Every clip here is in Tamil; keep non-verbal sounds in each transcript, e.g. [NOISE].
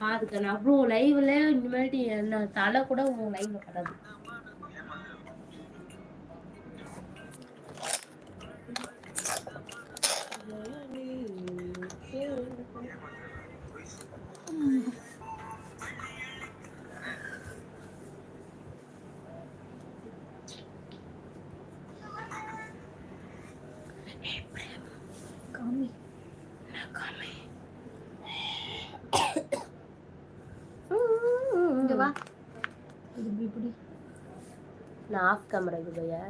அதுக்கு நான் அவ்வளோ லைவ்ல இனிமேல்ட்டு என்ன தலை கூட உன் லைவ்ல கிடாது Hey, Prem, call me. Now call me இது இப்படி இப்படி நான் ஆஃப் கேமரா இது பையா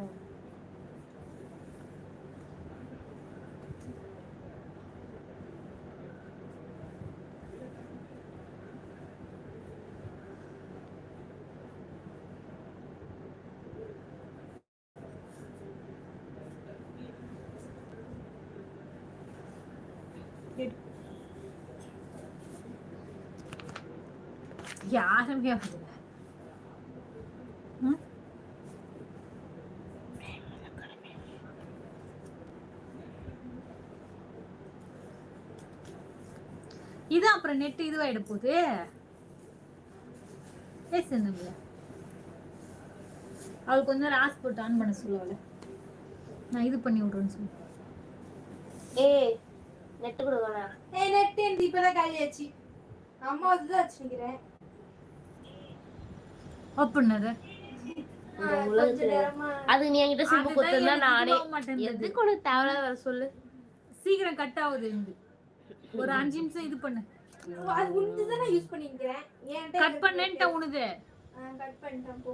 யாருமே வரல ம்? இது அப்புறம் நெட் இதுவாயிட போகுது பேசு நம்மள அவளுக்கு கொஞ்ச நேரம் ஆஸ் போட்டு ஆன் பண்ண சொல்லு அவளை. நான் இது பண்ணி விட்றேன்னு சொல்லு. ஏய் நெட்டு கொடுக்கணா ஏய் நெட் எனக்கு இப்பதான் காலியாச்சு அம்மா வந்து வச்சுக்கிறேன் ஓப்பன் அது. அது நீ என்கிட்ட சிம்பு எனக்கு நானே. எதுக்கு உனக்கு தேவையில்லாத வர சொல்லு? சீக்கிரம் கட் ஆகுது இந்த ஒரு அஞ்சு நிமிஷம் இது பண்ணு. அது உண்டு தான் நான் யூஸ் பண்ணிக்கிறேன் ஏன்ட்ட கட் பண்ணேன்ட்ட உனது கட் பண்ணிட்டேன் போ.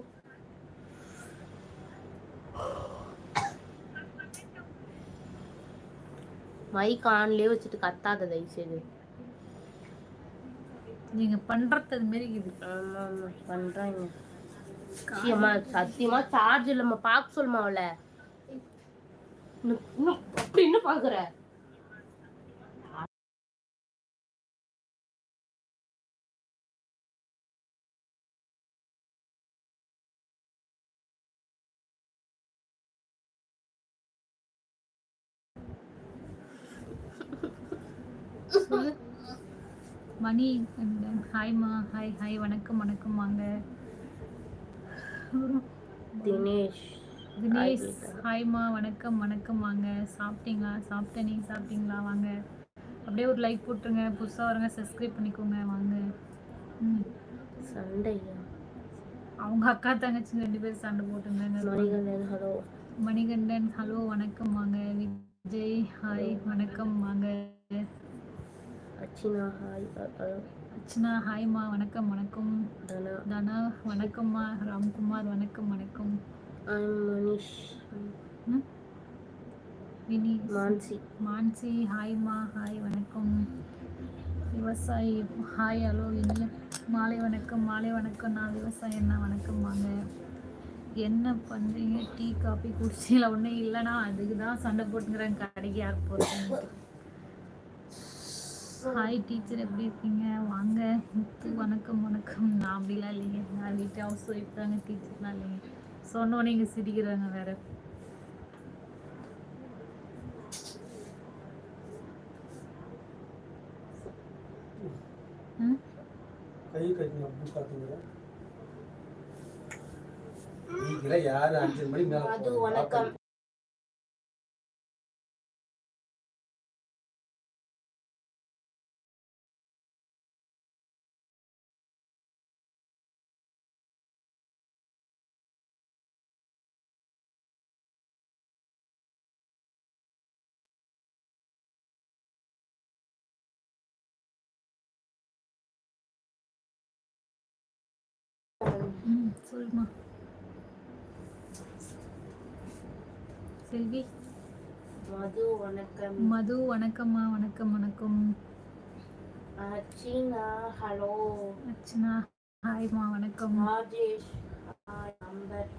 மைக் ஆன்லயே வச்சுட்டு கத்தாத தயவு செய்து நீங்க பண்றது அது மாரி இது பண்றாங்க. சத்தியமா சத்தியமா சார்ஜ் இல்லம்மா. பார்க்க சொல்லுமா அவள. இன்னும் இன்னும் அப்படி இன்னும் பாக்குற மணி ஹாய்மா ஹாய் ஹாய் வணக்கம் வணக்கம் வாங்க. தினேஷ் தினேஷ் ஹாய்மா வணக்கம் வணக்கம் வாங்க. சாப்பிட்டீங்களா? சாப்பிட்டேன் நீங்க சாப்பிட்டீங்களா? வாங்க. அப்படியே ஒரு லைக் போட்டுருங்க. புதுசாக வரங்க சப்ஸ்கிரைப் பண்ணிக்கோங்க. வாங்க. ம். சண்டையா? அவங்க அக்கா தங்கச்சி ரெண்டு பேரும் சண்டை போட்டுருந்தாங்க. மணிகண்டன் ஹலோ மணிகண்டன் ஹலோ வணக்கம் வாங்க. விஜய் ஹாய் வணக்கம் வாங்க. அச்சினா ஹாய் அர்ச்சனா ஹாய்மா வணக்கம் வணக்கம். தனா. தனா வணக்கம்மா ராம்குமார் வணக்கம் வணக்கம். மனிஷ்? வினி மான்சி மான்சி ஹாய்மா ஹாய் வணக்கம். விவசாயி ஹாய் ஹலோ இனிய. மாலை வணக்கம் மாலை வணக்கம். நான் விவசாயி என்ன வணக்கம் வாங்க. என்ன பண்ணுறீங்க டீ காபி குடிச்சிங்களா ஒன்றும் இல்லைனா அதுக்கு தான் சண்டை போட்டுங்கிறேன் கடைக்கு யார் போகிறேன் ஹாய் டீச்சர் எப்படி இருக்கீங்க? வாங்க. முத்து வணக்கம் வணக்கம். நான் அப்படிலாம் இல்லைங்க. நான் வீட்டு ஹவுஸ் ஒய்ஃப் தாங்க டீச்சர்லாம் இல்லைங்க. சொன்னோன்னே இங்கே சிரிக்கிறாங்க வேற. ம்? கை கட்டின அப்படி பார்த்தீங்களா? நீங்களே யாரு? அஞ்சு மணி மேல மது போறீங்க? வணக்கம். ம் சொல்லுமா. செல்வி? மது வணக்கம். மது வணக்கம்மா வணக்கம் வணக்கம். அச்சினா ஹலோ. அர்ச்சனா ஹாய்மா வணக்கம். Rajesh hi number.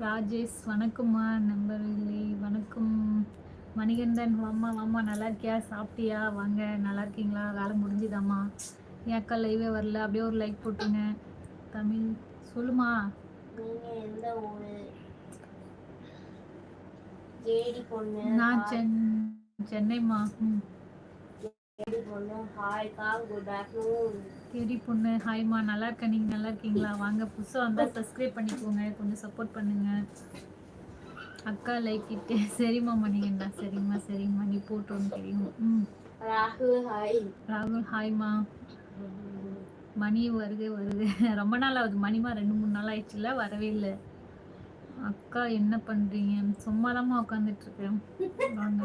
ராஜேஷ் வணக்கம்மா நம்பர் இல்லை வணக்கம். மணிகண்டன் வாம்மா வாம்மா நல்லா இருக்கியா? சாப்பிட்டியா? வாங்க நல்லா இருக்கீங்களா? வேலை முடிஞ்சுதாம்மா. என் அக்கா லைவே வரல. அப்படியே ஒரு லைக் போட்டுருங்க தமிழ் சொல்லுமா? நீங்க எந்த ஊரு? ஜேடி பொண்ணு நான் சென் சென்னைம்மா. ம். கேடி பொண்ணு ஹாய் கா குட் ஆஃப்டர்நூன் தேடி பொண்ணு ஹாய்மா நல்லா இருக்கேன். நீங்கள் நல்லா இருக்கீங்களா? வாங்க புதுசாக வந்தால் சப்ஸ்கிரைப் பண்ணிக்கோங்க. கொஞ்சம் சப்போர்ட் பண்ணுங்க. அக்கா லைக் இட்டு [LAUGHS] சரிம்மா மணிகண்டா சரிம்மா சரிம்மா. நீ போட்டோன்னு தெரியும். ம். ராகுல் ஹாய் ராகுல் ஹாய்மா மணி வருக வருக ரொம்ப நாள் ஆகுது. மணிமா ரெண்டு மூணு நாள் ஆயிடுச்சுல வரவே இல்லை. அக்கா என்ன பண்றீங்க சும்மாதாம்மா உட்காந்துட்டு இருக்கேன். வாங்க.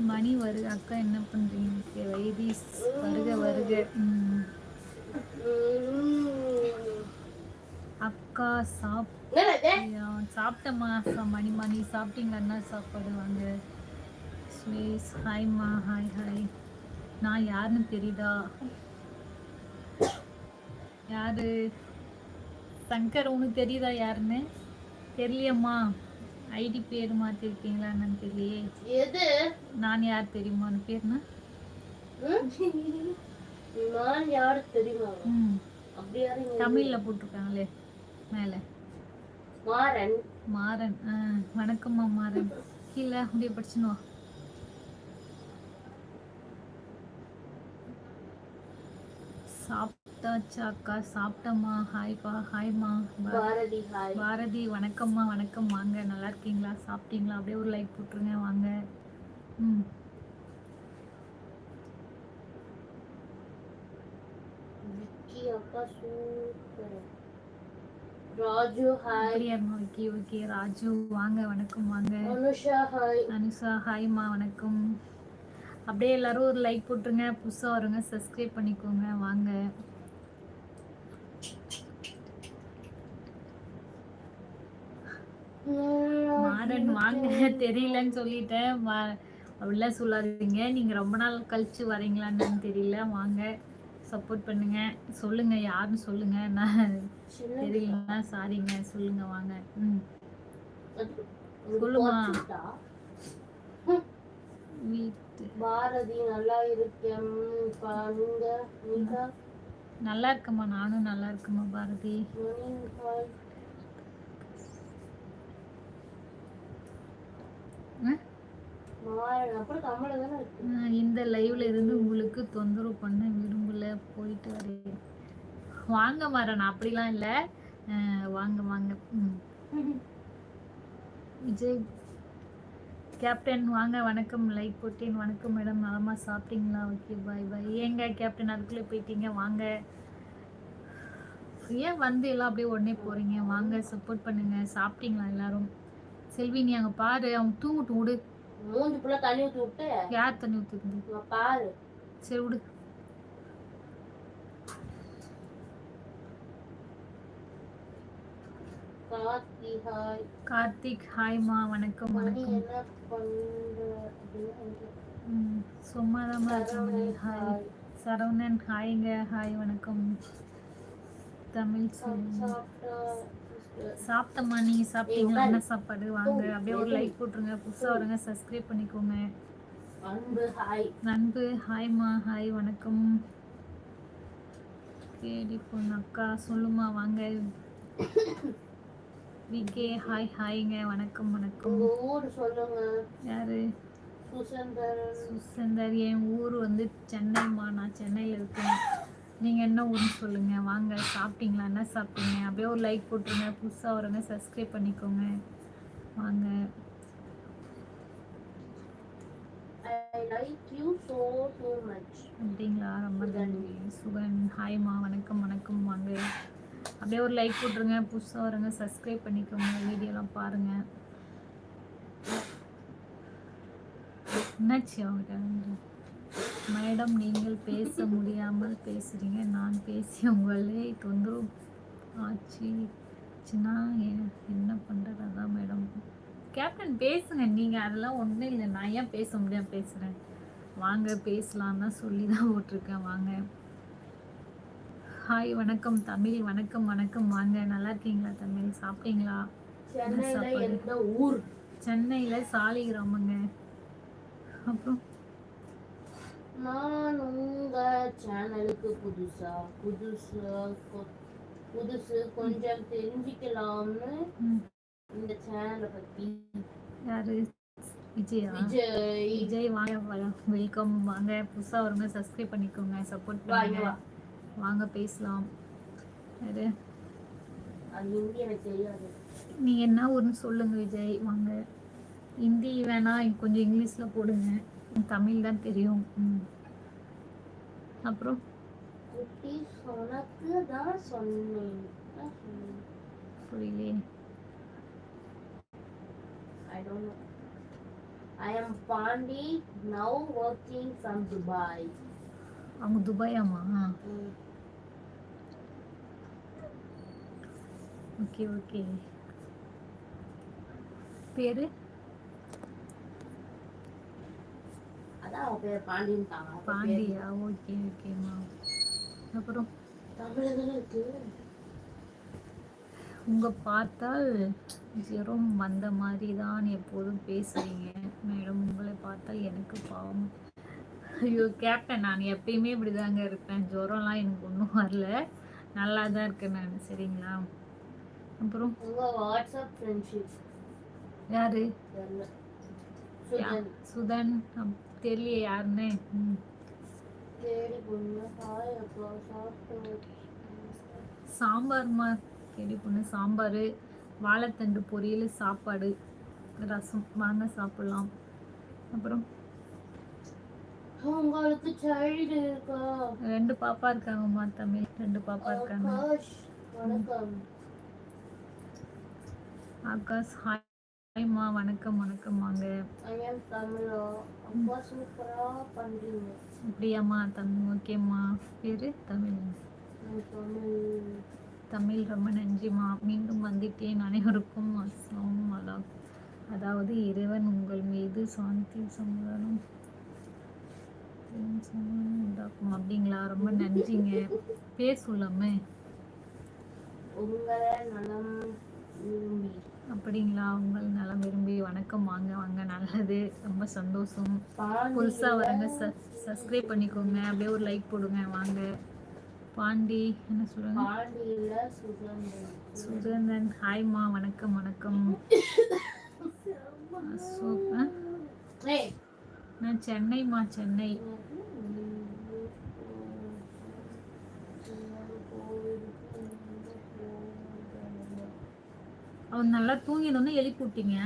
மணி வருக அக்கா என்ன பண்றீங்க? வைதீஸ் வருக வருக. அக்கா சாப் ஐயா, சாப்பிட்டம்மா. மணி மணி. சாப்பிட்டீங்க என்ன சாப்பாடு? வாங்க. ஸ்வீஸ் ஹாய்மா ஹாய் ஹாய் நான் யாருன்னு தெரியுதா? யாரு? சங்கர் உனக்கு தெரியுதா யாருன்னு? தெரியலையம்மா. ஐடி பேர் மாற்றிருக்கீங்களா என்னன்னு தெரியலையே. எது? நான் யார் தெரியுமா? அந்த பேர்னா? நான் யாரு தெரியுமா? ம். அப்படி யாரும் தமிழில் போட்டிருக்காங்களே மேலே. மாறன். மாறன். வணக்கம்மா மாறன். கீழே அப்படியே படிச்சுன்னு வா சாப்பிட்டாச்சா அக்கா சாப்பிட்டம்மா ஹாய்ப்பா ஹாய்மா பாரதி ஹாய். பாரதி வணக்கம்மா வணக்கம். வாங்க நல்லா இருக்கீங்களா? சாப்பிட்டீங்களா? அப்படியே ஒரு லைக் போட்டுருங்க வாங்க. ம். விக்கி அக்கா super. Raju hi. Okay okay Raju வாங்க வணக்கம் வாங்க. அனுஷா ஹாய். அனுஷா ஹாய்மா வணக்கம். அப்படியே எல்லாரும் ஒரு லைக் போட்டுருங்க. புதுசாக வருங்க. சப்ஸ்கிரைப் பண்ணிக்கோங்க. வாங்க. மாறன் வாங்க. தெரியலன்னு சொல்லிட்டேன். அப்படிலாம் சொல்லாதீங்க. நீங்கள் ரொம்ப நாள் கழிச்சு வரீங்களான்னு தெரியல. வாங்க. சப்போர்ட் பண்ணுங்க. சொல்லுங்க. யாருன்னு சொல்லுங்க. நான் தெரியலன்னா சாரிங்க சொல்லுங்க. வாங்க. ம். அது சொல்லுமா. பாரதி நல்லா இருக்கேன். பா, நீங்க நீங்க? நல்லா இருக்கம்மா. நானும் நல்லா இருக்கம்மா பாரதி. இந்த லைவ்ல இருந்து உங்களுக்கு தொந்தரவு பண்ண விரும்பல. போயிட்டு வரேன். வாங்க மாறன். அப்படிலாம் இல்லை. வாங்க வாங்க. [LAUGHS] விஜய் கேப்டன் வாங்க வணக்கம் லைக் போட்டேன். வணக்கம் மேடம். நலமா சாப்பிட்டீங்களா? Okay bye bye. ஏங்க கேப்டன் அதுக்குள்ளே போயிட்டீங்க? வாங்க. ஏன் வந்து எல்லாம் அப்படியே உடனே போறீங்க? வாங்க சப்போர்ட் பண்ணுங்க. சாப்பிட்டீங்களா எல்லாரும்? செல்வி நீ அங்கே பாரு. அவன் தூங்கட்டும் விடு. மூஞ்சி ஃபுல்லா தண்ணி ஊத்தி விட்டு. யார் தண்ணி ஊற்றுக்குது பாரு. சரி விடு கார்த்தி ஹாய் கார்த்திக் ஹாய்மா வணக்கம் வணக்கம். சும்மாதாம்மா இருக்கேன் ஹாய் சரவணன் ஹாய்ங்க ஹாய் வணக்கம். தமிழ் சாப்பிட்டம்மா நீங்க சாப்பிட்டீங்களா? என்ன சாப்பாடு வாங்க. அப்படியே ஒரு லைக் போட்டுருங்க. புதுசாக வருங்க. சப்ஸ்கிரைப் பண்ணிக்கோங்க. அன்பு ஹாய் நண்பு ஹாய்மா ஹாய் வணக்கம். கேடி பொண்ணு அக்கா சொல்லுமா வாங்க. விகே ஹாய் ஹாய்ங்க வணக்கம் வணக்கம். ஊர் சொல்லுங்க. யாரு? சுசந்தரன் சுசந்தர். என் ஊர் வந்து சென்னைம்மா நான் சென்னையில் இருக்கேன். நீங்கள் என்ன ஊர்னு சொல்லுங்கள் வாங்க சாப்பிட்டீங்களா? என்ன சாப்பிட்டீங்க? அப்படியே ஒரு லைக் போட்டுருங்க. புதுசாக வருங்க சப்ஸ்கிரைப் பண்ணிக்கோங்க. வாங்க. அப்படிங்களா? ரொம்ப நன்றி. சுகன். ஹாய்மா வணக்கம் வணக்கம். வாங்க. அப்படியே ஒரு லைக் போட்டுருங்க புதுசாக வருங்க சப்ஸ்கிரைப் பண்ணிக்கோங்க வீடியோலாம் பாருங்கள் என்னாச்சு அவங்ககிட்ட? மேடம் நீங்கள் பேச முடியாமல் பேசுகிறீங்க நான் பேசி உங்களே தொந்தரவு ஆச்சுன்னா என்ன பண்ணுறது அதான் மேடம். கேப்டன் பேசுங்க. நீங்கள் அதெல்லாம் ஒன்றும் இல்லை. நான் ஏன் பேச முடியாமல் பேசுகிறேன் வாங்க பேசலாம் தான் சொல்லி தான் போட்டிருக்கேன். வாங்க. ஹாய் வணக்கம் தமிழ் வணக்கம் வணக்கம். வாங்க நல்லா இருக்கீங்களா தமிழ்? சாப்பிட்டீங்களா? எந்த ஊர்? சென்னையில் சாலிகிராமங்க. அப்புறம்? நான் உங்க சேனலுக்கு புதுசா புதுசா புதுசு கொஞ்சம் தெரிஞ்சுக்கலாம்னு இந்த சேனலை பத்தி. யாரு? விஜயா? விஜய். வாங்க வெல்கம் வாங்க புதுசாக வருங்க சப்ஸ்கிரைப் பண்ணிக்கோங்க சப்போர்ட் பண்ணுங்க. வாங்க பேசலாம். அது நீங்கள் என்ன ஊர்னு சொல்லுங்க விஜய். வாங்க. ஹிந்தி வேணா கொஞ்சம் இங்கிலீஷில் போடுங்க. தமிழ் தான் தெரியும். அப்புறம். புரியலையே. I don't know. I am Pandi, now working from Dubai. அவங்க துபாயாமா ஓகே ஓகே. பேரு? பாண்டியா? ஓகே ஓகேம்மா அப்புறம்? உங்க பார்த்தால் ஜெரம் வந்த மாதிரி தான் எப்போதும் பேசுறீங்க மேடம் உங்களை பார்த்தால் எனக்கு பாவம். ஐயோ கேப்டன் நான். எப்பயுமே இப்படிதாங்க இருப்பேன். ஜுரம்லாம் எனக்கு ஒன்றும் வரல. நல்லா தான் இருக்கேன் நான். சரிங்களா? அப்புறம்? வாட்ஸ்அப் ஃப்ரெண்ட்ஷிப் யாரு? தெரியல சுதன். தெரியலையே யாருன்னு. சாம்பார்மா? கேடி பொண்ணு சாம்பார். வாழைத்தண்டு பொரியல் சாப்பாடு. ரசம். வாங்க சாப்பிடலாம். அப்புறம்? உங்களுக்கு சைல்டு இருக்கா? ரெண்டு பாப்பா இருக்காங்கம்மா தமிழ். ரெண்டு பாப்பா இருக்காங்க. ஆகாஷ் வணக்கம். ஆகாஷ் ஹாய்மா வணக்கம் வணக்கம் வாங்க அப்படியாம்மா தமிழ் ஓகேம்மா. பேர்? தமிழ். தமிழ். ரொம்ப நன்றிம்மா. மீண்டும் வந்துட்டேன். அனைவருக்கும் அஸ்ஸலாமு அலா அதாவது இறைவன் உங்கள் மீது சாந்தி சமாதானம். உண்டாக்கும். அப்படிங்களா? ரொம்ப நன்றிங்க. பேர் சொல்லாமே. அப்படிங்களா? உங்கள் நலம் விரும்பி. வணக்கம். வாங்க வாங்க. நல்லது. ரொம்ப சந்தோஷம். புதுசாக வரங்க சப்ஸ்கிரைப் பண்ணிக்கோங்க. அப்படியே ஒரு லைக் போடுங்க. வாங்க. பாண்டி என்ன சொல்லுங்க சுதந்தன் ஹாய்மா வணக்கம் வணக்கம். [COUGHS] அசோக் நான் சென்னைம்மா சென்னை. அவன் நல்லா தூங்கினோன்னு எழுப்பி விட்டீங்க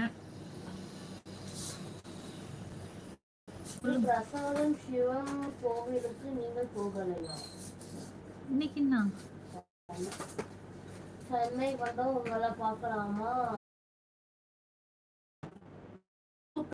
பிரசாதம் சிவம் கோவிலுக்கு நீங்கள் போகலையா? இன்னைக்கு சென்னை வந்தா உங்களை பார்க்கலாமா?